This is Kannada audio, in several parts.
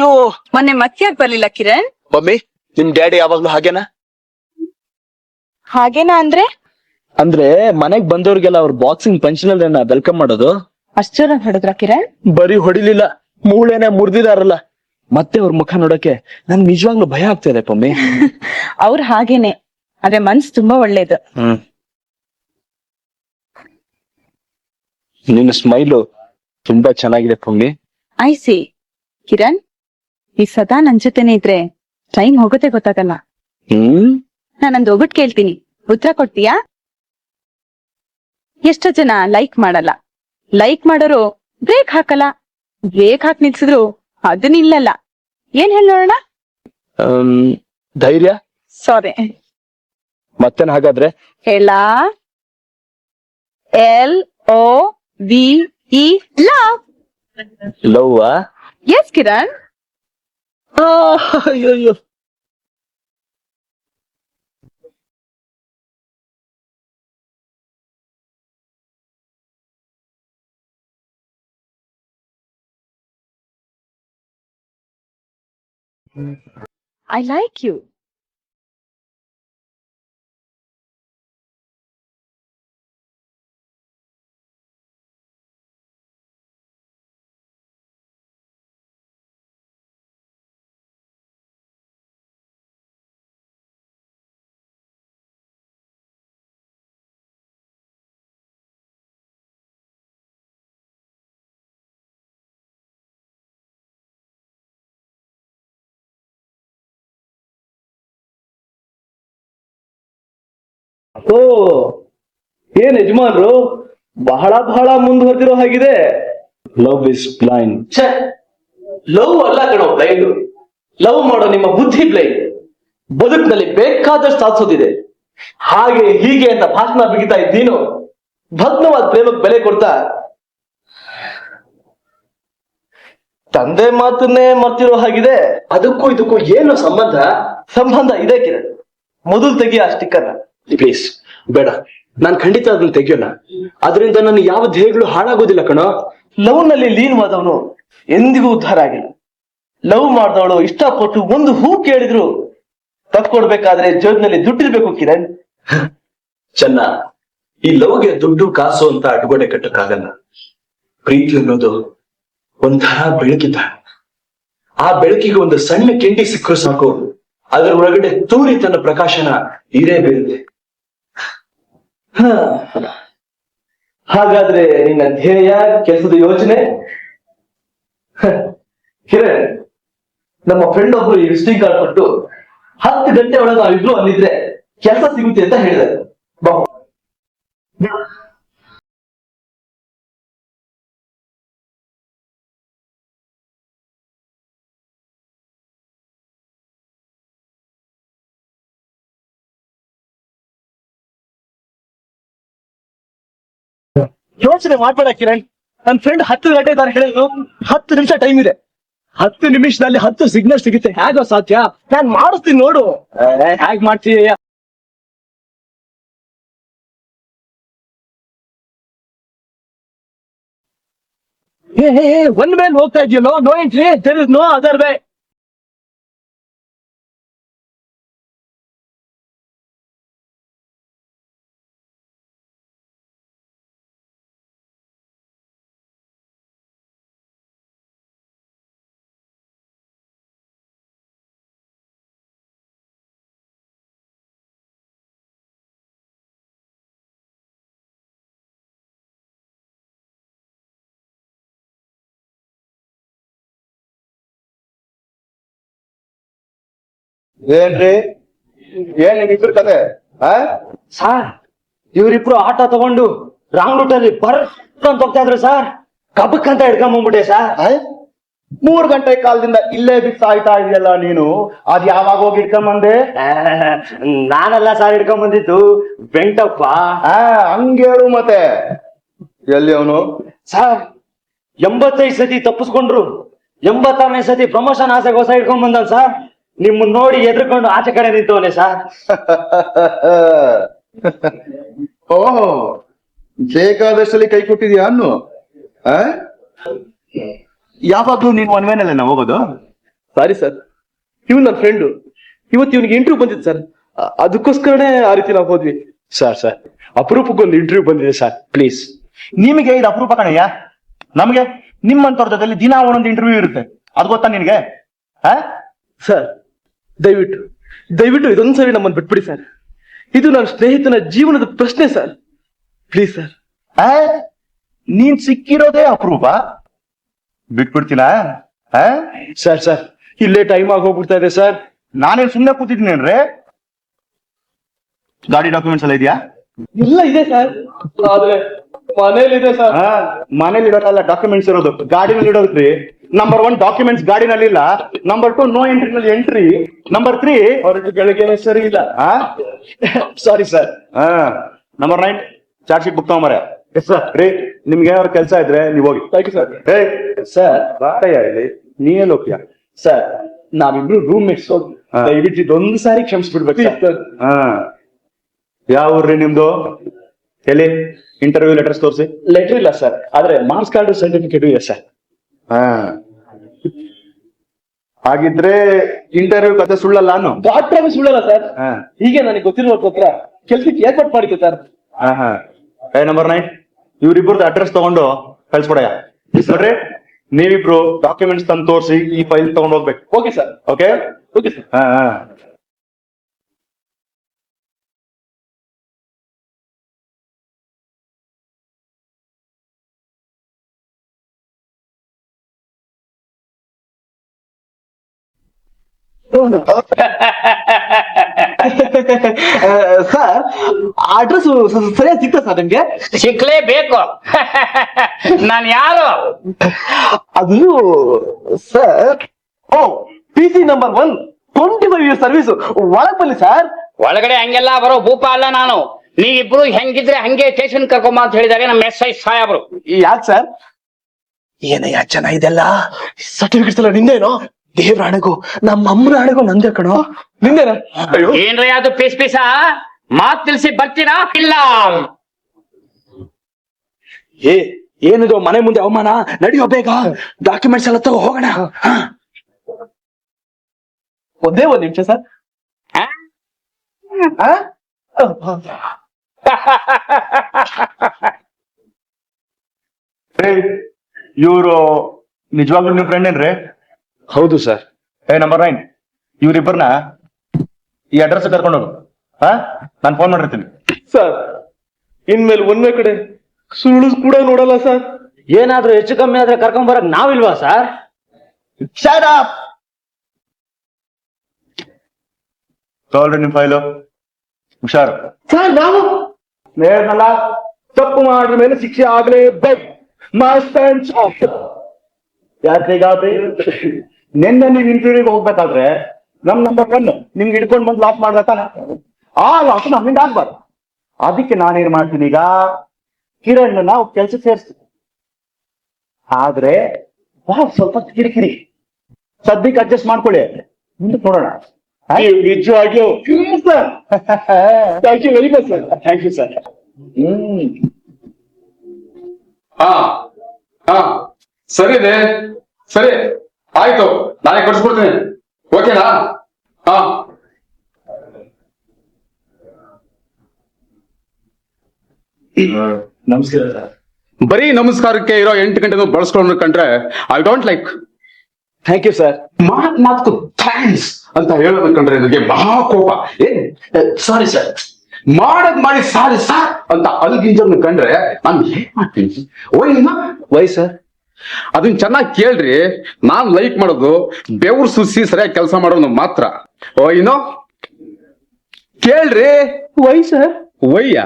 ಅಯ್ಯೋ. ಮೊನ್ನೆ ಮತ್ಯಾಕ್ ಬರ್ಲಿಲ್ಲ ಕಿರಣ್? ಮಮ್ಮಿ ನಿಮ್ ಡ್ಯಾಡಿ ಯಾವಾಗ್ಲೂ ಹಾಗೇನಾ? ಹಾಗೇನಾ ಅಂದ್ರೆ? ಅಂದ್ರೆ ಮನೆಗ್ ಬಂದವ್ರಿಗೆಲ್ಲ ಅವ್ರ ಬಾಕ್ಸಿಂಗ್ ಪಂಚಿನಲ್ಲಿ ವೆಲ್ಕಮ್ ಮಾಡೋದು? ಅಷ್ಟ್ ಹೊಡೆದ್ರ ಕಿರಣ್? ಬರೀ ಹೊಡಿಲಿಲ್ಲ ಮೂಳೆನೆ ಮುರ್ದಿದಾರಲ್ಲ. ಮತ್ತೆ ಅವ್ರ ಮುಖ ನೋಡಕ್ಕೆ ನನ್ ನಿಜವಾಗ್ಲೂ ಭಯ ಆಗ್ತಾ ಇದೆ ಪಮ್ಮಿ. ಅವ್ರು ಹಾಗೇನೆ ಅದೇ ಮನ್ಸ್ ತುಂಬಾ ಒಳ್ಳೇದು. ಹ್ಮ್. ನಿನ್ನ ಸ್ಮೈಲು ತುಂಬಾ ಚೆನ್ನಾಗಿದೆ ಪಮ್ಮಿ. I C Kiran. ಈ ಸದಾ ನನ್ ಜೊತೆನೆ ಇದ್ರೆ ಟೈಮ್ ಹೋಗುತ್ತೆ ಗೊತ್ತಾಗಲ್ಲ. ಹ್ಮ್? ನಾನೊಂದು ಹೋಗ್ಬಿಟ್ ಕೇಳ್ತೀನಿ. ಉತ್ತರ ಕೊಡ್ತೀಯಾ? ಎಷ್ಟೋ ಜನ ಲೈಕ್ ಮಾಡಲ್ಲ. ಲೈಕ್ ಮಾಡೋರು ಬ್ರೇಕ್ ಹಾಕಲ್ಲ. ಬ್ರೇಕ್ ಹಾಕಿ ನಿಲ್ಸಿದ್ರು ಅದು ಇಲ್ಲಲ್ಲ. ಏನ್ ಹೇಳಿ ನೋಡೋಣ? ಧೈರ್ಯ? ಸಾರಿ ಮತ್ತೇನ್ ಹಾಗಾದ್ರೆ? ಹೇಳ L O V E love love yes Kiran. ಅಯ್ಯೋ ಐ ಲೈಕ್ ಯು ಓ ಏನ್ ಯಜಮಾನ್ರು? ಬಹಳ ಬಹಳ ಮುಂದುವರೆದಿರೋ ಹಾಗಿದೆ. ಲವ್ ಇಸ್ ಬ್ಲೈಂಡ್ ಲವ್ ಅಲ್ಲ ಕಣೋ ಬ್ಲೈಂಡ್ ಲವ್ ಮಾಡೋ ನಿಮ್ಮ ಬುದ್ಧಿ ಬ್ಲೈಂಡ್ ಬದುಕಿನಲ್ಲಿ ಬೇಕಾದಷ್ಟು ಸಾಧಿಸೋದಿದೆ. ಹಾಗೆ ಹೀಗೆ ಅಂತ ಭಾಷಣ ಬಿಗಿತಾ ಇದ್ದೀನು? ಭಗ್ನವಾದ ಪ್ರೇಮಕ್ಕೆ ಬೆಲೆ ಕೊಡ್ತಾ? ತಂದೆ ಮಾತನ್ನೇ ಮರ್ತಿರೋ ಹಾಗಿದೆ. ಅದಕ್ಕೂ ಇದಕ್ಕೂ ಏನು ಸಂಬಂಧ? ಸಂಬಂಧ ಇದೆ ಕಿರಣ್. ಮೊದಲು ತೆಗಿ ಆ ಸ್ಟಿಕ್ಕರ್ ಪ್ಲೀಸ್ ಬೇಡ. ನಾನು ಖಂಡಿತ ಅದನ್ನ ತೆಗಿಯೋಣ ಅದರಿಂದ ನನ್ನ ಯಾವ ಧ್ಯೇಯಗಳು ಹಾಳಾಗೋದಿಲ್ಲ ಕಣೋ. ಲವ್ನಲ್ಲಿ ಲೀನವಾದವನು ಎಂದಿಗೂ ಉದ್ಧಾರ ಆಗಿಲ್ಲ. ಲವ್ ಮಾಡಿದವಳು ಇಷ್ಟಪಟ್ಟು ಒಂದು ಹೂ ಕೇಳಿದ್ರು ತಕ್ಕೊಡ್ಬೇಕಾದ್ರೆ ಜೇಬ್ನಲ್ಲಿ ದುಡ್ಡಿರ್ಬೇಕು ಕಿರಣ್. ಚೆನ್ನ, ಈ ಲವ್ಗೆ ದುಡ್ಡು ಕಾಸು ಅಂತ ಅಡ್ಗೋಡೆ ಕಟ್ಟಕ್ಕಾಗಲ್ಲ. ಪ್ರೀತಿ ಅನ್ನೋದು ಒಂಥರ ಬೆಳಕಿದ್ದ. ಆ ಬೆಳಕಿಗೆ ಒಂದು ಸಣ್ಣ ಕೆಂಡಿ ಸಿಕ್ಕರು ಸಾಕು. ಅದರ ಒಳಗಡೆ ತೂರಿ ತನ್ನ ಪ್ರಕಾಶನ ಇರೇ ಬೀರುತ್ತೆ. ಹಾಗಾದ್ರೆ ನಿನ್ನ ಧ್ಯೇಯ ಕೆಲಸದ ಯೋಚನೆ. ಕಿರಣ್, ನಮ್ಮ ಫ್ರೆಂಡ್ ಒಬ್ರು ಈ ವಿಸಿಟಿಂಗ್ ಕಾರ್ಡ್ ಕೊಟ್ಟು ಹತ್ತು ಗಂಟೆ ಒಳಗೆ ನಾವಿಬ್ರು ಅಲ್ಲಿದ್ರೆ ಕೆಲಸ ಸಿಗುತ್ತೆ ಅಂತ ಹೇಳಿದ್ದಾರೆ ಯೋಚನೆ ಮಾಡ್ಬೇಡ ಕಿರಣ್. ನನ್ ಫ್ರೆಂಡ್ ಹತ್ತು ಗಂಟೆ ಇದ್ದಾರೆ ಹೇಳಿದ್ರು. ಹತ್ತು ನಿಮಿಷ ಟೈಮ್ ಇದೆ. ಹತ್ತು ನಿಮಿಷದಲ್ಲಿ ಹತ್ತು ಸಿಗ್ನಲ್ ಸಿಗುತ್ತೆ. ಹೇಗೋ ಸಾಧ್ಯ? ನಾನ್ ಮಾಡಿಸ್ತೀನಿ ನೋಡು. ಹೇಗ್ ಮಾಡ್ತೀಯ ಒಂದ್ ಮೇಲೆ ಹೋಗ್ತಾ ಇದೆಯಲ್ಲೋ? No entry there no other way ಏನ್ರಿ? ಏನ್ ನಿಮ್ಮಿಬ್ರ ಕತೆ ಆ? ಸಾರ್ ಇವ್ರಿಬ್ರು ಆಟೋ ತಗೊಂಡು ರಾಂಗ್ ರೂಟ್ ಅಲ್ಲಿ ಬರ್ ಅಂತ ಹೋಗ್ತಾ ಇದ್ರು ಸರ್. ಕಬಕ್ ಅಂತ ಹಿಡ್ಕೊಂಬಂದ್ಬಿಟ್ಟೆ ಸರ್. ಆ? ಮೂರ್ ಗಂಟೆ ಕಾಲದಿಂದ ಇಲ್ಲೇ ಬಿಟ್ಟು ಸಾಯ್ತಾ ಇದೆಯಲ್ಲ ನೀನು? ಅದ್ ಯಾವಾಗ ಹೋಗಿ ಇಟ್ಕೊಂಬಂದೆ ಆ, ನಾನಲ್ಲ ಸರ್ ಹಿಡ್ಕೊಂಡ್ ಬಂದಿತ್ತು ವೆಂಕಟಪ್ಪ. ಆ ಹಂಗೇಳು ಮತ್ತೆ. ಎಲ್ಲಿ ಅವನು? ಸರ್ ಎಂಬತ್ತೈದು ಸತಿ ತಪ್ಪಿಸ್ಕೊಂಡ್ರು. ಎಂಬತ್ತಾರನೇ ಸತಿ ಪ್ರಮೋಷನ್ ಆಸೆಗೆ ಹೊಸ ಹಿಡ್ಕೊಂಡ್ ಬಂದ ಸರ್. ನಿಮ್ಮನ್ನ ನೋಡಿ ಎದ್ರಕೊಂಡು ಆಚೆ ಕಡೆ ನಿಂತವನೆ ಸರ್? ಓಹೋ ಬೇಕಾದಷ್ಟಲ್ಲಿ ಕೈ ಕೊಟ್ಟಿದ್ಯಾ ಅನ್ನು? ಆ? ಯಾವಾಗ್ಲೂ ನೀನು ಒನ್ ವೇನಲ್ಲ ಹೋಗೋದು? ಸಾರಿ ಸರ್ ಇವ್ನು ನನ್ನ ಫ್ರೆಂಡು ಇವತ್ತು ಇವನಿಗೆ ಇಂಟರ್ವ್ಯೂ ಬಂದಿದೆ ಸರ್ ಅದಕ್ಕೋಸ್ಕರನೇ ಆ ರೀತಿ ನಾವು ಹೋದ್ವಿ. ಸರ್ ಸರ್ ಅಪರೂಪಕ್ಕೊಂದು ಇಂಟರ್ವ್ಯೂ ಬಂದಿದೆ ಸರ್ ಪ್ಲೀಸ್ ನಿಮಗೆ ಇದು ಅಪರೂಪ ಕಣಯ್ಯ? ನಮಗೆ? ನಿಮ್ಮಂತವ್ರ ಜೊತೆಲಿ ದಿನ ಒಂದೊಂದು ಇಂಟರ್ವ್ಯೂ ಇರುತ್ತೆ. ಅದು ಗೊತ್ತಾ ನಿನಗೆ? ಹಾ ಸರ್ ದಯವಿಟ್ಟು ದಯವಿಟ್ಟು ಇದೊಂದು ಸರಿ ನಮ್ಮನ್ನು ಬಿಟ್ಬಿಡಿ ಸರ್. ಇದು ನನ್ನ ಸ್ನೇಹಿತನ ಜೀವನದ ಪ್ರಶ್ನೆ ಸರ್. Please sir. ಆ? ನೀನ್ ಸಿಕ್ಕಿರೋದೇ ಅಪರೂಪ? ಬಿಟ್ಬಿಡ್ತೀನಾ ಆ? ಸರ್ ಸರ್ ಇಲ್ಲೇ ಟೈಮ್ ಆಗಿ ಹೋಗ್ಬಿಡ್ತಾ ಇದೆ ಸರ್. ನಾನೇನ್ ಸುಮ್ನೆ ಕೂತಿದ್ದೀನೇನ್ರಿ? ಗಾಡಿ ಡಾಕ್ಯುಮೆಂಟ್ಸ್ ಎಲ್ಲ ಇದೆಯಾ? ಇಲ್ಲ ಇದೆ ಸರ್. ಆದ್ರೆ ಮನೇಲಿದೆ ಸರ್. ಮನೇಲಿ ಇಡೋದಲ್ಲ ಡಾಕ್ಯುಮೆಂಟ್ಸ್ ಇರೋದು. ಗಾಡಿನಲ್ಲಿ ಇಡೋದ್ರಿ ನಂಬರ್ ಒನ್ ಡಾಕ್ಯುಮೆಂಟ್ಸ್ ಗಾಡಿನಲ್ಲಿ ಇಲ್ಲ ನಂಬರ್ ಟು ನೋ ಎಂಟ್ರಿ ನಲ್ಲಿ ಎಂಟ್ರಿ ನಂಬರ್ ತ್ರೀ ಹೊರಟು ಬೆಳಗ್ಗೆ ಸರಿ ಇಲ್ಲ. Sorry sir number nine charge sheet book ತಗೊಂಬರ ರೀ ನಿಮ್ಗೆ ಏನಾದ್ರು ಕೆಲಸ ಇದ್ರೆ ನೀವು ಹೋಗಿ. ಥ್ಯಾಂಕ್ ಯು ಸರ್ ಏ ಸರ್ ಬಾರಯ್ಯ ಇಲ್ಲಿ ನೀನೇ ಹೋಗ್ತೀಯ? ಸರ್ ನಾವಿಬ್ರು ರೂಮ್ ಮೇಟ್ಸ್. ದಯವಿಟ್ಟು ಇದೊಂದು ಸಾರಿ ಕ್ಷಮಿಸ್ಬಿಡ್ಬೇಕು ಸರ್ ಹಾ. ಯಾವ ಊರ್ರಿ ನಿಮ್ದು? ಎಲ್ಲಿ? ಇಂಟರ್ವ್ಯೂ ಲೆಟರ್ಸ್ ತೋರಿಸಿ. ಲೆಟರ್ ಇಲ್ಲ ಸರ್ ಆದ್ರೆ ಮಾರ್ಕ್ಸ್ ಕಾರ್ಡ್ ಸರ್ಟಿಫಿಕೇಟ್ ಇದೆ ಸರ್ ಹಾ. ಹಾಗಿದ್ರೆ ಇಂಟರ್ವ್ಯೂ ಕತೆ ಸುಳ್ಳಲ್ಲ ಅನ್ನು? ಗಾಡ್ ಸುಳ್ಳಲ್ಲ ಸರ್. ಹಾ. ಹೀಗೆ ನನಗೆ ಗೊತ್ತಿರುವ ಹತ್ರ ಕೆಲ್ಸಕ್ಕೆ ಏರ್ಪಾಟ್ ಮಾಡಿದ್ದೆ ಸರ್ ಹಾ ಹಾ. ಏ ನಂಬರ್ ನೈನ್ ಇವ್ರಿಬ್ರದ್ದು ಅಡ್ರೆಸ್ ತಗೊಂಡು ಕಳ್ಸ್ಕೊಡಯ್ಯ ನೋಡ್ರಿ ನೀವಿಬ್ರು ಡಾಕ್ಯುಮೆಂಟ್ಸ್ ತಂದು ತೋರಿಸಿ ಈ ಫೈಲ್ ತಗೊಂಡು ಹೋಗ್ಬೇಕು. Okay sir okay okay sir ಹಾ ಹಾ. ಸರ್ ಅಡ್ರೆಸ್ ಸರಿಯಾಗಿ ಸಿಕ್ತ ಸರ್ ನಿಮ್ಗೆ? ಸಿಕ್ಲೇಬೇಕು. ನಾನು ಯಾರು? ಅದು sir O P C number one twenty five year service ಒಳಗ್ ಬನ್ನಿ ಸರ್. ಒಳಗಡೆ ಹಂಗೆಲ್ಲ ಬರೋ ಭೂಪ ಅಲ್ಲ ನಾನು. ನೀವಿಬ್ರು ಹೆಂಗಿದ್ರೆ ಹಂಗೆ ಸ್ಟೇಷನ್ ಕರ್ಕೊಂಬ ಅಂತ ಹೇಳಿದಾಗ ನಮ್ಮ ಎಸ್ ಐ ಸಾಹೇಬ್ರು. ಯಾಕೆ ಸರ್? ಏನಯ್ಯ ಇದೆಲ್ಲ? ಸರ್ಟಿಫಿಕೇಟ್ಸ್ ಎಲ್ಲ ನಿಂದೇನೋ? ದೇವ್ರ ಹಣೆಗೂ ನಮ್ಮ ಅಮ್ಮನ ಹಣೆಗೂ ನಂದೇ ಕಣೋ. ನಿಂದೇನ ಅಯ್ಯೋ. ಏನ್ರಿ ಅದು ಪೀಸ್ ಪೀಸ? ಮಾತ್ ತಿಳಿಸಿ ಬರ್ತೀರಾ ಇಲ್ಲ? ಏ ಏನಿದು ಮನೆ ಮುಂದೆ ಅವಮಾನ? ನಡಿಯೋ ಬೇಗ. ಡಾಕ್ಯುಮೆಂಟ್ಸ್ ಎಲ್ಲ ತಗೋ ಹೋಗೋಣ. ಹ. ಒಂದೇ ಒಂದ್ ನಿಮಿಷ ಸರ್. ಆ? ಇವರು ನಿಜವಾಗ್ಲೂ ನಿಮ್ ಫ್ರೆಂಡ್ ಏನ್ರಿ? ಹೌದು ಸರ್. ಏ ನಂಬರ್ ನೈನ್ ಇವ್ರಿಬ್ಬರನ್ನ ಈ ಅಡ್ರೆಸ್ ಕರ್ಕೊಂಡು ಹೋಗು ಹಾ? ನಾನು ಫೋನ್ ಮಾಡಿರ್ತೀನಿ. ಸರ್ ಇನ್ಮೇಲೆ ಒಂದೇ ಕಡೆ ಸುಳ್ಳು ಕೂಡ ನೋಡಲ್ಲ ಸರ್. ಏನಾದ್ರೂ ಹೆಚ್ಚು ಕಮ್ಮಿ ಆದ್ರೆ ಕರ್ಕೊಂಡ್ ಬರಕ್ ನಾವಿಲ್ವಾ ಸರ್! ತಗೊಳ್ರಿ ನಿಮ್ ಫೈಲು ಹುಷಾರು. ಸರ್ ನಾವು ನೇರ್ನಲ್ಲ ತಪ್ಪು ಮಾಡಿದ ಮೇಲೆ ಶಿಕ್ಷೆ ಆಗ್ಲೇಬೇಕು ಮಸ್ಟ್ ಅಂಡ್ ಯಾಕೆ ಯಾಕ್ರಿಗಾದ್ರಿ ನಿನ್ನೆ ನೀವು ಇಂಟರ್ವ್ಯೂಗೆ ಹೋಗ್ಬೇಕಾದ್ರೆ ನಮ್ ನಂಬರ್ ಒನ್ ನಿಮ್ಗೆ ಹಿಡ್ಕೊಂಡ್ ಬಂದು ಲಾಸ್ ಮಾಡ್ಬೇಕಾನ ಆ ಲಾಸ್ ನಮ್ಮಿಂದ ಆಗ್ಬಾರ್ದು. ಅದಕ್ಕೆ ನಾನೇನ್ ಮಾಡ್ತೀನಿ ಈಗ? ಕಿರಣ್ ನಾವು ಕೆಲಸ ಸೇರಿಸ್ತೀನಿ ಆದ್ರೆ ಸ್ವಲ್ಪ ಕಿರಿಕಿರಿ. ಸದ್ಯಕ್ಕೆ ಅಡ್ಜಸ್ಟ್ ಮಾಡ್ಕೊಳ್ಳಿ. ಮುಂದೆ ನೋಡೋಣ. ನಿಜವಾಗಿಯೂ sir thank you very much sir thank you sir hmm. ಹಾ. ಹಾ. ಸರಿದೆ ಸರಿ. ಆಯ್ತು ನಾಳೆ ಕಳ್ಸ್ಕೊಡ್ತೀನಿ. ಓಕೆನಾ? ಹಾ ನಮಸ್ಕಾರ ಸರ್. ಬರೀ ನಮಸ್ಕಾರಕ್ಕೆ ಇರೋ ಎಂಟು ಗಂಟೆ ಬಳಸ್ಕೊಂಡು ಕಂಡ್ರೆ I don't like. Thank you sir. ಮಾತ್ ಮಾತು ಥ್ಯಾಂಕ್ಸ್ ಅಂತ ಹೇಳೋದು ಕಂಡ್ರೆ ನನಗೆ ಮಹಾ ಕೋಪ. ಏ ಸಾರಿ ಸರ್. ಮಾಡದ್ ಮಾಡಿ ಸಾರಿ ಸಾರ್ ಅಂತ ಅಲ್ಗಿಂಜರ್ನ ಕಂಡ್ರೆ ನಾನು ಏನ್ ಮಾಡ್ತೀನಿ? Why sir? ಅದನ್ನ ಚೆನ್ನಾಗಿ ಕೇಳ್ರಿ ನಾನ್ ಲೈಕ್ ಮಾಡೋದು ಬೆವ್ರು ಸುಸಿ ಸರಿಯಾಗಿ ಕೆಲಸ ಮಾಡೋದು ಮಾತ್ರ. ಓಯ್ನೋ ಕೇಳ್ರಿ. ವೈ ಸರ್ ವಯ್ಯ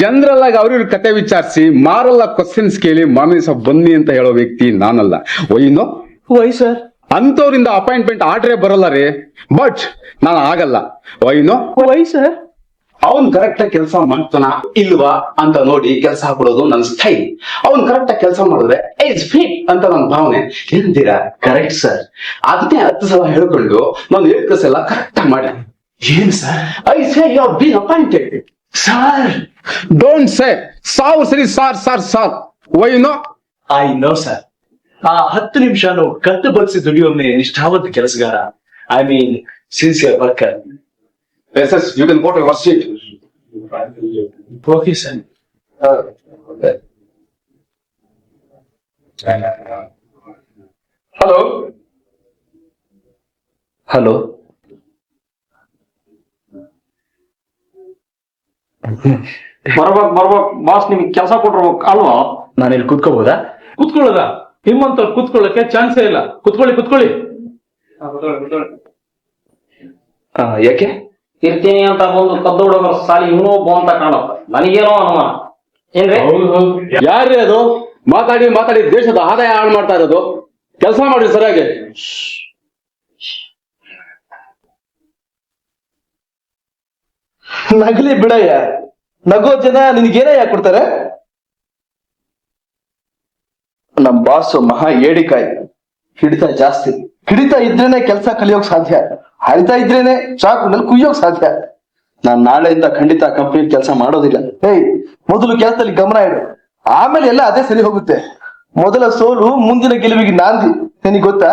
ಜನರಲ್ ಆಗಿ ಅವ್ರ ಕತೆ ವಿಚಾರಿಸಿ ಮಾರಲ್ಲ ಕ್ವಶನ್ಸ್ ಕೇಳಿ ಮಾಮಿಸ ಬನ್ನಿ ಅಂತ ಹೇಳೋ ವ್ಯಕ್ತಿ ನಾನಲ್ಲ. ಒಯ್ಯನೋ ವೈ ಸರ್ ಅಂತವ್ರಿಂದ ಅಪಾಯಿಂಟ್ಮೆಂಟ್ ಆರ್ಡ್ರೇ ಬರಲ್ಲ ರೀ ಬಟ್ ನಾನು ಆಗಲ್ಲ. ಒಯ್ನೋ ವೈ ಸರ್ ಅವನ್ ಕರೆಕ್ಟ್ ಆಗಿ ಕೆಲಸ ಮಾಡ್ತಾನ ಇಲ್ವಾ ಅಂತ ನೋಡಿ ಕೆಲಸ ಹಾಕೊಡೋದು ನನ್ನ ಸ್ಟೈಲ್ ಅವ್ನ್ ಕರೆಕ್ಟ್ ಆಗಿ ಕೆಲಸ ಮಾಡಿದ್ರೆ ಇಸ್ ಫಿಟ್ ಅಂತ ನನ್ನ ಭಾವನೆ. ಏನಂತೀರಾ? ಕರೆಕ್ಟ್ ಸರ್ ಅದನ್ನೇ ಹತ್ತು ಸಲ ಹೇಳ್ಕೊಂಡು ನಾನು ಹೇಳಿದ ಎಲ್ಲ ಕರೆಕ್ಟ್ ಆಗಿ ಮಾಡಿ ಏನ್ sir I say you are been appointed sir don't say ಸಾವು ಸರಿ sir sir sir. Why no I know sir ಆ ಹತ್ತು ನಿಮಿಷನು ಕತ್ತು ಬಗ್ಸಿ ದುಡಿಯೋಮ್ನೆ ನಿಷ್ಠಾವಂತ ಕೆಲಸಗಾರ. I mean sincere worker Yes, you can go to your seat. Okay sir Hello? Hello ಬರ್ಬೇಕು ಬರ್ಬೇಕು ಬಾಸ್ ನಿಮ್ಗೆ ಕೆಲಸ ಕೊಟ್ಟಿರ್ಬೇಕು ಅಲ್ವಾ? ನಾನು ಇಲ್ಲಿ ಕುತ್ಕೋಬಹುದಾ ಕುತ್ಕೊಳ್ಳೋದ? ನಿಮ್ಮಂತವ್ರು ಕುತ್ಕೊಳ್ಳಕ್ಕೆ ಚಾನ್ಸೇ ಇಲ್ಲ. ಕುತ್ಕೊಳ್ಳಿ ಕುತ್ಕೊಳ್ಳಿ. ಆ, ಯಾಕೆ? ಇರ್ತೀನಿ ಅಂತ ಬಂದು ಕದ್ದು ಹುಡುಗರ ಸಾಲಿ ಇವನು ಒಬ್ಬ ಅಂತ ಕಾಣಪ್ಪ ನನಗೇನೋ ಅನುಮಾನ. ಏನ್ರಿ? ಯಾರ್ರಿ ಅದು? ಮಾತಾಡಿ ಮಾತಾಡಿ. ದೇಶದ ಆದಾಯ ಹಾಳು ಮಾಡ್ತಾ ಇರೋದು. ಕೆಲಸ ಮಾಡಿ ಸರಿಯಾಗಿ. ನಗಲಿ ಬಿಡಯ್ಯ. ನಗೋ ಜನ ನಿನಗೇನೇ ಯಾಕೆ ಕೊಡ್ತಾರೆ? ನಮ್ ಬಾಸು ಮಹಾ ಏಡಿಕಾಯಿ. ಹಿಡಿತ ಜಾಸ್ತಿ. ಹಿಡಿತ ಇದ್ರೇನೆ ಕೆಲಸ ಕಲಿಯೋಕ್ ಸಾಧ್ಯ. ಹರಿತಾ ಇದ್ರೇನೆ ಚಾಕುನಲ್ಲಿ ಕುಯ್ಯೋಕ್ ಸಾಧ್ಯ. ನಾನ್ ನಾಳೆಯಿಂದ ಖಂಡಿತ ಕಂಪನಿ ಕೆಲಸ ಮಾಡೋದಿಲ್ಲ. ಏಯ್ ಮೊದಲು ಕೆಲಸದಲ್ಲಿ ಗಮನ ಇಡು. ಆಮೇಲೆ ಎಲ್ಲ ಅದೇ ಸರಿ ಹೋಗುತ್ತೆ. ಮೊದಲ ಸೋಲು ಮುಂದಿನ ಗೆಲುವಿಗೆ ನಾಂದಿ. ನಿನಗೆ ಗೊತ್ತಾ?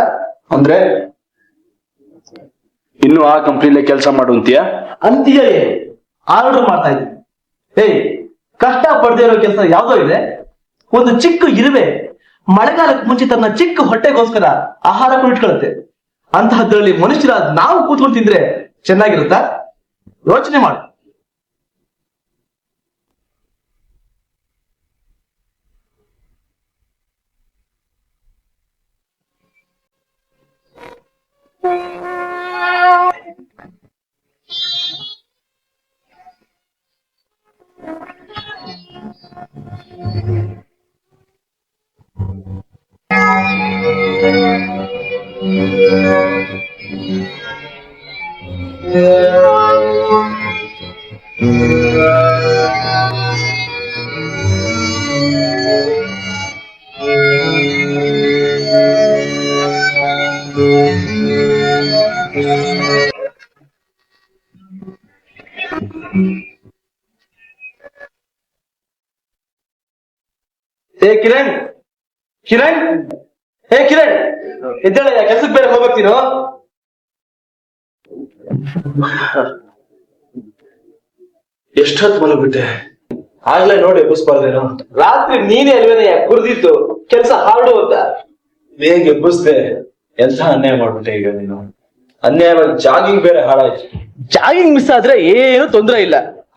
ಅಂದ್ರೆ ಇನ್ನು ಆ ಕಂಪ್ನಿಲೇ ಕೆಲಸ ಮಾಡು ಅಂತೀಯ? ಅಂತೀಯ ಆರ್ಡರ್ ಮಾಡ್ತಾ ಇದ್ದೀನಿ. ಏಯ್ ಕಷ್ಟ ಪಡದೆ ಇರೋ ಕೆಲಸ ಯಾವ್ದೋ ಇದೆ? ಒಂದು ಚಿಕ್ಕ ಇರುವೆ. ಮಳೆಗಾಲಕ್ಕೆ ಮುಂಚೆ ತನ್ನ ಚಿಕ್ಕ ಹೊಟ್ಟೆಗೋಸ್ಕರ ಆಹಾರ ಇಟ್ಕೊಳ್ಳುತ್ತೆ. ಅಂತಹದ್ರಲ್ಲಿ ಮನುಷ್ಯರ ನಾವು ಕೂತ್ಕೊಂಡು ತಿಂದ್ರೆ ಚೆನ್ನಾಗಿರುತ್ತಾ? ಯೋಚನೆ ಮಾಡು. ಹೇ ಕಿರಣ್ ಕಿರಣ್ ಹೇ ಕಿರಣ್ ಎದ್ದೇಳ ಕೆಲ್ಸಕ್ಕೆ ಬೇರೆ ಹೋಗ್ಬೇಕು ನೀನು? ಎಷ್ಟೊತ್ತು ಮಲಗ್ಬಿಟ್ಟೆ? ಆಗ್ಲೇ ನೋಡಿ ಎಬ್ಬಿಸ್ಬಾರ್ದೇನು ರಾತ್ರಿ ನೀನೇ ಅಲ್ವೇನಯ್ಯ ಕುರ್ದಿತ್ತು ಕೆಲ್ಸ ಹಾಡು ಅಂತ. ಬೇಗ ಎಬ್ಬಿಸ್ದೆ ಎಂತ ಅನ್ಯಾಯ ಮಾಡ್ಬಿಟ್ಟೆ ಈಗ ನೀನು? ಅನ್ಯಾಯ ಜಾಗಿಂಗ್ ಬೇರೆ ಹಾಳಾಯ್ತು. ಜಾಗಿಂಗ್ ಮಿಸ್ ಆದ್ರೆ ಏನು ತೊಂದ್ರೆ ಇಲ್ಲ.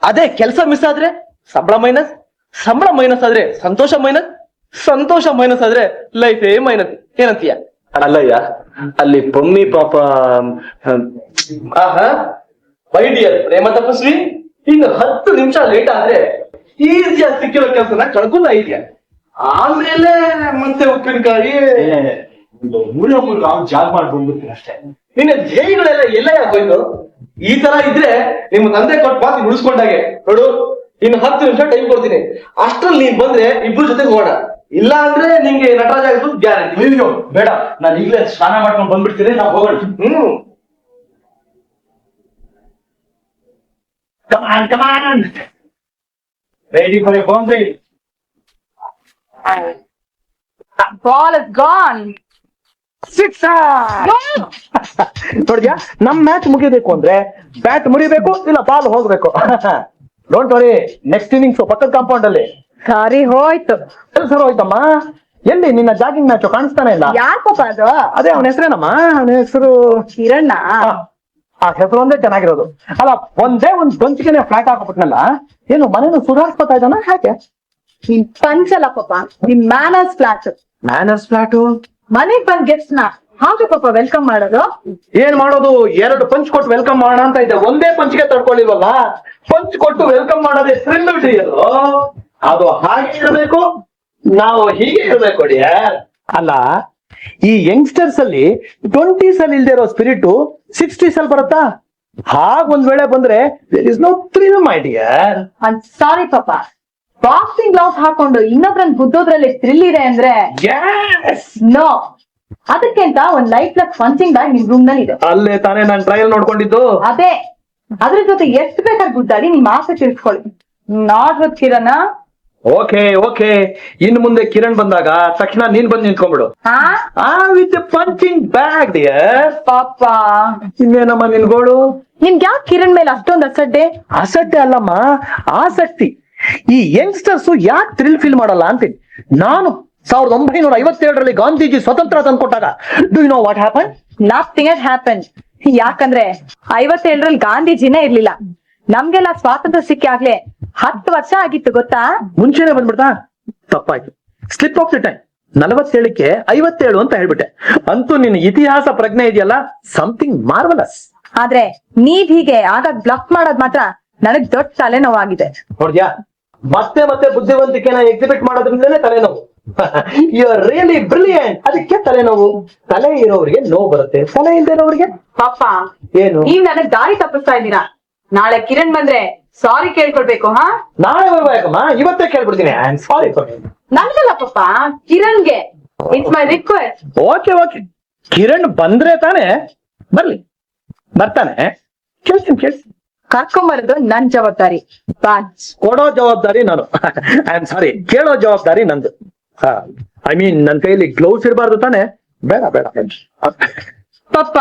ಅದೇ ಕೆಲಸ ಮಿಸ್ ಆದ್ರೆ ಸಂಬಳ ಮೈನಸ್ ಸಂಬಳ ಮೈನಸ್ ಆದ್ರೆ ಸಂತೋಷ ಮೈನಸ್ ಸಂತೋಷ ಮೈನಸ್ ಆದ್ರೆ ಲೈಫೇ ಮೈನಸ್ ಏನಂತೀಯ? ಅಲ್ಲಯ್ಯ ಅಲ್ಲಿ ಪಮ್ಮಿ ಪಾಪ ಆಹಾ ಮೈ ಡಿಯರ್ ಪ್ರೇಮ ತಪಸ್ವಿ ಇನ್ನು ಹತ್ತು ನಿಮಿಷ ಲೇಟ್ ಆದ್ರೆ ಈಸಿಯಾಗಿ ಸಿಕ್ಕಿರೋ ಕೆಲಸನ ಕಳ್ಕೊಂಡ ಇದೆಯಾ ಆಮೇಲೆ ಮತ್ತೆ ಉಪ್ಪಿನಕಾಯಿ ಮೂರೇ ಮೂರು ಅವ್ನು ಜಾಗ್ ಮಾಡಿ ಬಂದ್ಬಿಡ್ತೀನಿ ಅಷ್ಟೇ. ನಿನ್ನ ಧ್ಯೇಯಗಳೆಲ್ಲ ಎಲ್ಲ ಯಾಕೋಯ್ತು ಈ ತರ ಇದ್ರೆ ನಿಮ್ಮ ತಂದೆ ಕೊಟ್ಟು ಮಾತು ಉಳಿಸ್ಕೊಂಡಾಗೆ ನೋಡು. ಇನ್ನು ಹತ್ತು ನಿಮಿಷ ಟೈಮ್ ಕೊಡ್ತೀನಿ. ಅಷ್ಟ್ರಲ್ಲಿ ನೀನ್ ಬಂದ್ರೆ ಇಬ್ರು ಜೊತೆ ಹೋಗೋಣ. ಇಲ್ಲ ಅಂದ್ರೆ ನಿಂಗೆ ನಟರಾಜ ಆಗಿದ್ದು ಗ್ಯಾರಂಟಿ ಅಯ್ಯೋ ಬೇಡ ನಾನು ಈಗಲೇ ಸ್ನಾನ ಮಾಡ್ಕೊಂಡು ಬಂದ್ಬಿಡ್ತೀನಿ ನಾವು ಹೋಗೋಣ. ಹ್ಮ್. Come on come on ready for boundary ball is gone ನೋಡಿದ್ಯಾ? ನಮ್ ಮ್ಯಾಚ್ ಮುಗಿಬೇಕು ಅಂದ್ರೆ ಬ್ಯಾಟ್ ಮುರಿಬೇಕು ಇಲ್ಲ ಬಾಲ್ ಹೋಗ್ಬೇಕು. ಡೋಂಟ್ ವರಿ ನೆಕ್ಸ್ಟ್ ಇನ್ನಿಂಗ್ಸ್ ಪಕ್ಕದ ಕಾಂಪೌಂಡ್ ಅಲ್ಲಿ. ಸರಿ ಹೋಯ್ತು. ಸರ್ ಹೋಯ್ತಮ್ಮ. ಎಲ್ಲಿ? ನಿನ್ನ ಜಾಗಿಂಗ್ ಮ್ಯಾಚ್ ಕಾಣಿಸ್ತಾನೆ ಇಲ್ಲ. ಯಾರ್ ಪಾಪ ಅದು? ಅದೇ ಅವನ ಹೆಸರೇನಮ್ಮ? ಅವನ ಹೆಸರು ಕಿರಣ್ಣ. ಆ ಹೆಸರು ಒಂದೇ ಚೆನ್ನಾಗಿರೋದು. ಅಲ್ಲ ಒಂದೇ ಒಂದ್ ಗೊಂಚಿಗೆನೆ ಫ್ಲಾಟ್ ಹಾಕೊಬಿಟ್ನಲ್ಲ ಏನು ಮನೇನು ಸುಧಾರಿಸ್ಕೊತಾ ಇದ್ದಾನ? ಯಾಕೆ? ನಿನ್ ಪಂಚಲ್ಲ ಪಾಪ. ನಿನ್ ಮ್ಯಾನರ್ಸ್ ಫ್ಲಾಟ್ ಮ್ಯಾನರ್ಸ್ ಫ್ಲಾಟ್ ಮನೆಗ್ ಬಂದ್ ಗೆಸ್ಟ್ನ. ಹಾಗೆ ಪಾಪ ವೆಲ್ಕಮ್ ಮಾಡೋದು? ಏನ್ ಮಾಡೋದು? ಎರಡು ಪಂಚ್ ಕೊಟ್ಟು ವೆಲ್ಕಮ್ ಮಾಡೋಣ ಅಂತ ಇದ್ದೆ. ಒಂದೇ ಪಂಚ್ಗೆ ತಡ್ಕೊಳ್ಳಿಲ್ವಲ್ಲ ಪಂಚ್ ಕೊಟ್ಟು ವೆಲ್ಕಮ್ ಮಾಡೋದೇ ಹಿಡಿಯೋದು ಅದು. ಹಾಗೆ ಇರಬೇಕು ನಾವು ಹೀಗೆ ಇರಬೇಕು ಅಲ್ಲ ಈ ಯಂಗ್ಸ್ಟರ್ಸ್ ಅಲ್ಲಿ ಟ್ವೆಂಟೀಸ್ ಅಲ್ಲಿ ಇಲ್ದೇ ಇರೋ ಸ್ಪಿರಿಟ್ ಸಿಕ್ಸ್ಟೀಸ್ ಅಲ್ಲಿ ಬರುತ್ತಾ? ಹಾಗ ಒಂದ್ ವೇಳೆ ಬಂದ್ರೆ there is no thrill my dear and sorry ಪಾಪ. ಬಾಕ್ಸಿಂಗ್ ಗ್ಲೌಸ್ ಹಾಕೊಂಡು ಇನ್ನೊಬ್ರನ್ ಗುದ್ದೋದ್ರಲ್ಲಿ ಥ್ರಿಲ್ ಇದೆ ಅಂದ್ರೆ ನೋ ಅದಕ್ಕಿಂತ ಒಂದ್ ಲೈಫ್ ಲಕ್ ಪಂಚಿಂಗ್ ಬ್ಯಾಗ್ ನಿಮ್ ರೂಮ್ನಲ್ಲಿ ಇದೆ ಅಲ್ಲೇ ತಾನೇ ನಾನು ಟ್ರಯಲ್ ನೋಡ್ಕೊಂಡಿದ್ದು. ಅದೇ. ಅದ್ರ ಜೊತೆ ಎಷ್ಟು ಬೇಕಾದ್ರೆ ಗುದ್ದಾಡಿ ನಿಮ್ ಆಸೆ ತಿಳ್ಕೊಳ್ಳಿ not with Kiran. Okay okay. ಇನ್ ಮುಂದೆ ಕಿರಣ್ ಬಂದಾಗ ತಕ್ಷಣ ನೀನ್ ಬಂದ್ ನಿಂತ್ಕೊಂಡ್ಬಿಡು. ಆ ವಿತ್ ಪಂಚಿಂಗ್ ಬ್ಯಾಗ್ ಡಿಯರ್ ಪಾಪ. ಇನ್ನೇನಮ್ಮ ನಿನ್ಗೋಳು ನಿಮ್ಗೆ ಯಾಕೆ ಕಿರಣ್ ಮೇಲೆ ಅಷ್ಟೊಂದು ಅಸಡ್ಡೆ? ಅಸಡ್ಡೆ ಅಲ್ಲಮ್ಮ ಆಸಕ್ತಿ. ಈ ಯಂಗ್ಸ್ಟರ್ಸ್ ಯಾಕೆ ಥ್ರಿಲ್ ಫೀಲ್ ಮಾಡಲ್ಲ ಅಂತೀನಿ. ನಾನು ಸಾವಿರದ ಒಂಬೈನೂರ ಐವತ್ತೇಳರಲ್ಲಿ ಗಾಂಧೀಜಿ ಸ್ವತಂತ್ರ ತಂದ್ಕೊಟ್ಟಾಗ. Do you know what happen nothing happen ಯಾಕಂದ್ರೆ ಐವತ್ತೇಳರಲ್ಲಿ ಗಾಂಧೀಜಿನೇ ಇರ್ಲಿಲ್ಲ. ನಮ್ಗೆಲ್ಲ ಸ್ವಾತಂತ್ರ್ಯ ಸಿಕ್ಕಿ ಆಗ್ಲೇ ಹತ್ತು ವರ್ಷ ಆಗಿತ್ತು ಗೊತ್ತಾ? ಮುಂಚೆನೆ ಬಂದ್ಬಿಡ್ತಾ? ತಪ್ಪಾಯ್ತು. ಸ್ಲಿಪ್ ಆಫ್ ದಿ ಟೈಮ್ ನಲವತ್ತೇಳಕ್ಕೆ ಐವತ್ತೇಳು ಅಂತ ಹೇಳ್ಬಿಟ್ಟೆ. ಅಂತೂ ನಿನ್ನ ಇತಿಹಾಸ ಪ್ರಜ್ಞೆ ಇದೆಯಲ್ಲ? ಸಮಥಿಂಗ್ ಮಾರ್ವಲಸ್ ಆದ್ರೆ ನೀವ್ ಹೀಗೆ ಆಗ ಬ್ಲಾಕ್ ಮಾಡೋದ್ ಮಾತ್ರ ನನಗ್ ದೊಡ್ಡ ತಲೆನೋವಾಗಿದೆ. ನೋಡ್ದ್ಯಾ? ಮತ್ತೆ ಮತ್ತೆ ಬುದ್ಧಿವಂತಿಕೆನ ಎಕ್ಸಿಬಿಟ್ ಮಾಡೋದ್ರಿಂದಲೇ ತಲೆನೋವು. ಯು ಆರ್ ರಿಯಲಿ ಬ್ರಿಲಿಯಂಟ್ ಅದಕ್ಕೆ ತಲೆನೋವು ತಲೆ ಇರೋರಿಗೆ ನೋವು ಬರುತ್ತೆ. ತಲೆ ಇಲ್ಲದೆ ಇರೋರಿಗೆ ಪಾಪ. ಏನು? ನೀವು ನನಗೆ ದಾರಿ ತಪ್ಪಿಸ್ತಾ ಇದ್ದೀರಾ? ನಾಳೆ ಕಿರಣ್ ಬಂದ್ರೆ ಸಾರಿ ಕೇಳ್ಕೊಳ್ಬೇಕು ಹಾ? ನಾಳೆ ಬರ್ಬೇಕಮ್ಮ ಇವತ್ತೇ ಕೇಳ್ಬಿಡ್ತೀನಿ. ಐ ಆಮ್ ಸಾರಿ ಫಾರ್ ನನ್ಗಲ್ಲ ಪಾಪ. ಕಿರಣ್ಗೆ. It's my request okay okay Kiran ಬಂದ್ರೆ ತಾನೇ ಬರ್ಲಿ. ಬರ್ತಾನೆ. ಕೇಳ್ತೀನಿ ಕೇಳ್ತೀನಿ. ಕರ್ಕೊಂಬರೋದು ನನ್ ಜವಾಬ್ದಾರಿ. ಕೊಡೋ ಜವಾಬ್ದಾರಿ ನಾನು. ಐ ಆಮ್ ಸಾರಿ ಕೇಳೋ ಜವಾಬ್ದಾರಿ ನಂದು. ಐ ಮೀನ್ ನನ್ನ ಕೈಯಲ್ಲಿ ಗ್ಲೌಸ್ ಇರಬಾರ್ದು ತಾನೆ? ಬೇಡ ಬೇಡ ಪಾಪ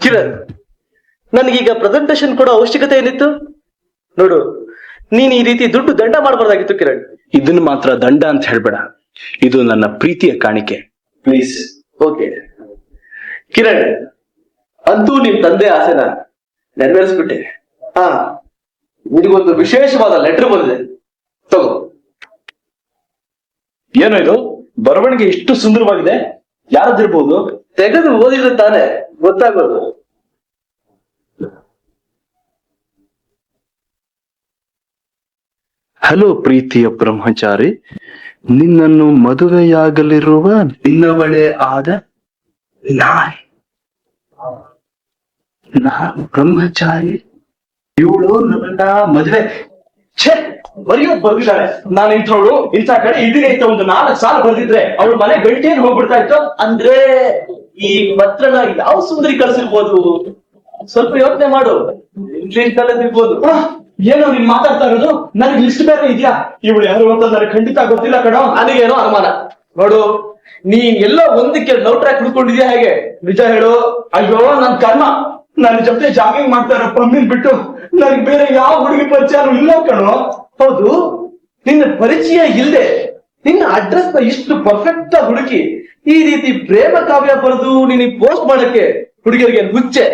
ಕಿರಣ್ ನನಗೀಗ ಪ್ರೆಸೆಂಟೇಶನ್ ಕೊಡೋ ಅವಶ್ಯಕತೆ ಏನಿತ್ತು? ನೋಡು ನೀನ್ ಈ ರೀತಿ ದುಡ್ಡು ದಂಡ ಮಾಡಬಾರ್ದಾಗಿತ್ತು ಕಿರಣ್. ಇದನ್ನ ಮಾತ್ರ ದಂಡ ಅಂತ ಹೇಳ್ಬೇಡ. ಇದು ನನ್ನ ಪ್ರೀತಿಯ ಕಾಣಿಕೆ. ಪ್ಲೀಸ್ ಓಕೆ ಕಿರಣ್ ಅಂತೂ ನಿಮ್ ತಂದೆ ಆಸೆನ ನೆರವೇರಿಸ್ಬಿಟ್ಟೆ. ಹಾ ನಿನಗೊಂದು ವಿಶೇಷವಾದ ಲೆಟರ್ ಬಂದಿದೆ. ತಗೋ. ಏನು ಇದು? ಬರವಣಿಗೆ ಇಷ್ಟು ಸುಂದರವಾಗಿದೆ. ಯಾರದಿರ್ಬೋದು ತೆಗೆದು ಓದಿದ್ರೆ ತಾನೆ ಗೊತ್ತಾಗೋದು. ಹಲೋ ಪ್ರೀತಿಯ ಬ್ರಹ್ಮಚಾರಿ, ನಿನ್ನನ್ನು ಮದುವೆಯಾಗಲಿರುವ ನಿನ್ನವಳೆ ಆದ ನಾಯಿ. ನಾ ಬ್ರಹ್ಮಚಾರಿ, ಇವಳು ನನ್ನ ಮದುವೆ. ಛೇ! ಬರೆಯೋದ್ ಬರ್ದಿದ್ದಾಳೆ. ನಾನು ಇಂಥವಳು ಇಂಥ ಕಡೆ ಇದೀನಿ ಅಂತ ಒಂದು ನಾಲ್ಕು ಸಾಲ ಬರ್ದಿದ್ರೆ ಅವಳು ಮನೆ ಗಂಟೇನು ಹೋಗ್ಬಿಡ್ತಾ ಇತ್ತು. ಅಂದ್ರೆ ಈ ಪತ್ರನ ಯಾವ ಸುಂದರಿ ಕಳ್ಸಿರ್ಬೋದು? ಸ್ವಲ್ಪ ಯೋಚನೆ ಮಾಡು. ಆಹ್, ಏನು ನೀನ್ ಮಾತಾಡ್ತಾ ಇರೋದು? ನನಗೆ ಲಿಸ್ಟ್ ಬೇರೆ ಇದೆಯಾ? ಇವಳು ಯಾರು ಅಂತ ನನಗೆ ಖಂಡಿತ ಗೊತ್ತಿಲ್ಲ ಕಣೋ. ನನಗೇನೋ ಅನುಮಾನ. ನೋಡು ನೀನ್ ಎಲ್ಲೋ ಒಂದಕ್ಕೆ ಲವ್ ಟ್ರ್ಯಾಕ್ ಹುಡ್ಕೊಂಡಿದ್ಯಾ ಹೇಗೆ? ನಿಜ ಹೇಳು. ಅಯ್ಯೋ ನನ್ ಕರ್ಮ. ನನ್ನ ಜೊತೆ ಜಾಗಿಂಗ್ ಮಾಡ್ತಾ ಇರೋ ಪಮ್ಮಿನ್ ಬಿಟ್ಟು ನನಗೆ ಬೇರೆ ಯಾವ ಹುಡುಗಿ ಪರಿಚಯ ಇಲ್ಲ ಕಣೋ. ಹೌದು, ನಿನ್ನ ಪರಿಚಯ ಇಲ್ಲದೆ, ನಿನ್ನ ಅಡ್ರೆಸ್ನ ಇಷ್ಟು ಪರ್ಫೆಕ್ಟ್ ಹುಡುಕಿ, ಈ ರೀತಿ ಪ್ರೇಮ ಕಾವ್ಯ ಬರೆದು ನಿನಗೆ ಪೋಸ್ಟ್ ಮಾಡಕ್ಕೆ ಹುಡುಗಿಯರಿಗೆ ಹುಚ್ಚೆ